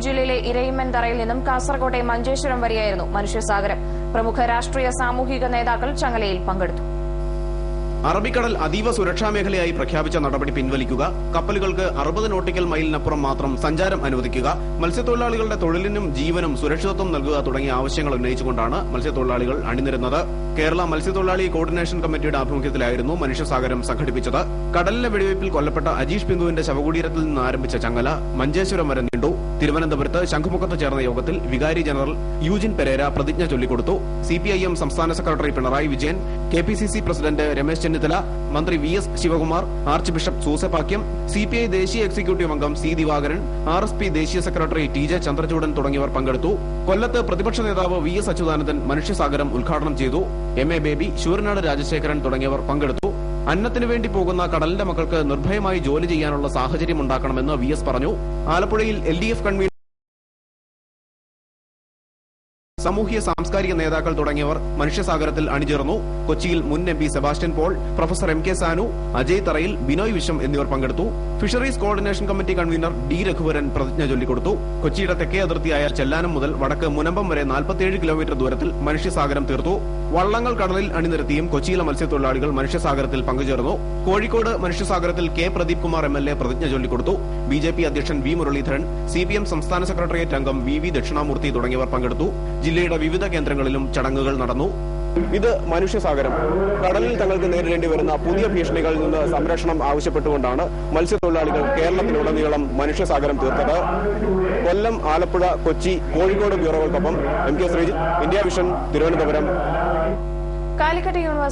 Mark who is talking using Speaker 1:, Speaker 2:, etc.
Speaker 1: ജില്ലയിലെ ഇരയിമ്മൻ തറയിൽ നിന്നും കാസർകോട്ടെ മഞ്ചേശ്വരം വരെയായിരുന്നു മനുഷ്യസാഗരം. പ്രമുഖ രാഷ്ട്രീയ സാമൂഹിക നേതാക്കൾ ചങ്ങലയിൽ പങ്കെടുത്തു.
Speaker 2: അറബിക്കടൽ അതീവ സുരക്ഷാ മേഖലയായി പ്രഖ്യാപിച്ച നടപടി പിൻവലിക്കുക കപ്പലുകൾക്ക് അറുപത് നോട്ടിക്കൽ മൈലിനപ്പുറം മാത്രം സഞ്ചാരം അനുവദിക്കുക മത്സ്യത്തൊഴിലാളികളുടെ തൊഴിലിനും ജീവനും സുരക്ഷിതത്വം നൽകുക തുടങ്ങിയ ആവശ്യങ്ങൾ ഉന്നയിച്ചുകൊണ്ടാണ് മത്സ്യത്തൊഴിലാളികൾ അണിനിരുന്നത്. കേരള മത്സ്യത്തൊഴിലാളി കോർഡിനേഷൻ കമ്മിറ്റിയുടെ ആഭിമുഖ്യത്തിലായിരുന്നു മനുഷ്യസാഗരം സംഘടിപ്പിച്ചത്. കടലിലെ വെടിവയ്പിൽ കൊല്ലപ്പെട്ട അജീഷ് ബിന്ദുവിന്റെ ശവകുടീരത്തിൽ നിന്ന് ആരംഭിച്ച ചങ്ങല മഞ്ചേശ്വരം വരെ നീണ്ടു. തിരുവനന്തപുരത്ത് ശംഖുമുഖത്ത് ചേർന്ന യോഗത്തിൽ വികാരി ജനറൽ യൂജിൻ പെരേര പ്രതിജ്ഞ ചൊല്ലിക്കൊടുത്തു. സിപിഐഎം സംസ്ഥാന secretary Pinarayi Vijayan K P C C president Ramesh Chennithala മന്ത്രി V S Sivakumar archbishop Soosapakiam C P I ദേശീയ എക്സിക്യൂട്ടീവ് അംഗം C Divakaran R S P ദേശീയ സെക്രട്ടറി ടി ജെ ചന്ദ്രചൂഡൻ തുടങ്ങിയവർ പങ്കെടുത്തു. കൊല്ലത്ത് പ്രതിപക്ഷ നേതാവ് വി എസ് അച്യുതാനന്ദൻ മനുഷ്യസാഗരം ഉദ്ഘാടനം ചെയ്തു. എം എ ബേബി ശൂരനാട് രാജശേഖരൻ തുടങ്ങിയവർ പങ്കെടുത്തു. അന്നത്തിനു വേണ്ടി പോകുന്ന കടലിന്റെ മക്കൾക്ക് നിർഭയമായി ജോലി ചെയ്യാനുള്ള സാഹചര്യം ഉണ്ടാക്കണമെന്ന് വി എസ് പറഞ്ഞു. ആലപ്പുഴയിൽ എൽ ഡി എഫ് കൺവീനർ സാമൂഹ്യ സാംസ്കാരിക നേതാക്കൾ തുടങ്ങിയവർ മനുഷ്യസാഗരത്തിൽ അണിചേർന്നു. കൊച്ചിയിൽ മുൻ M P Sebastian Paul professor M K Sanu Ajay Tharayil Binoy Viswam എന്നിവർ പങ്കെടുത്തു. Fisheries coordination committee convener D Raghuvaran പ്രതിജ്ഞ ചൊല്ലിക്കൊടുത്തു. കൊച്ചിയുടെ തെക്കേ അതിർത്തിയായ ചെല്ലാനം മുതൽ വടക്ക് മുനമ്പം വരെ 47 കിലോമീറ്റർ ദൂരത്തിൽ മനുഷ്യസാഗരം തീർത്തു. വള്ളങ്ങൾ കടലിൽ അണിനിരത്തിയും കൊച്ചിയിലെ മത്സ്യത്തൊഴിലാളികൾ മനുഷ്യസാഗരത്തിൽ പങ്കുചേർന്നു. Kozhikode മനുഷ്യസാഗരത്തിൽ K. Pradeep Kumar M. L. A പ്രതിജ്ഞ ചൊല്ലിക്കൊടുത്തു. ബി ജെ പി അധ്യക്ഷൻ V Muraleedharan C P M സംസ്ഥാന സെക്രട്ടേറിയറ്റ് അംഗം വി വി ദക്ഷിണാമൂർത്തി തുടങ്ങിയവർ പങ്കെടുത്തു. ജില്ലയുടെ വിവിധ കേന്ദ്രങ്ങളിലും ചടങ്ങുകൾ നടന്നു. ഇത് മനുഷ്യസാഗരം. കടലിൽ തങ്ങൾക്ക് നേരിടേണ്ടി വരുന്ന പുതിയ ഭീഷണികളിൽ നിന്ന് സംരക്ഷണം ആവശ്യപ്പെട്ടുകൊണ്ടാണ് മത്സ്യത്തൊഴിലാളികൾ കേരളത്തിലുടനീളം മനുഷ്യസാഗരം തീർത്തത്. Kollam Alappuzha Kochi Kozhikode ബ്യൂറോകൾക്കൊപ്പം M K Sreejith India Vision Thiruvananthapuram.
Speaker 1: Calicut University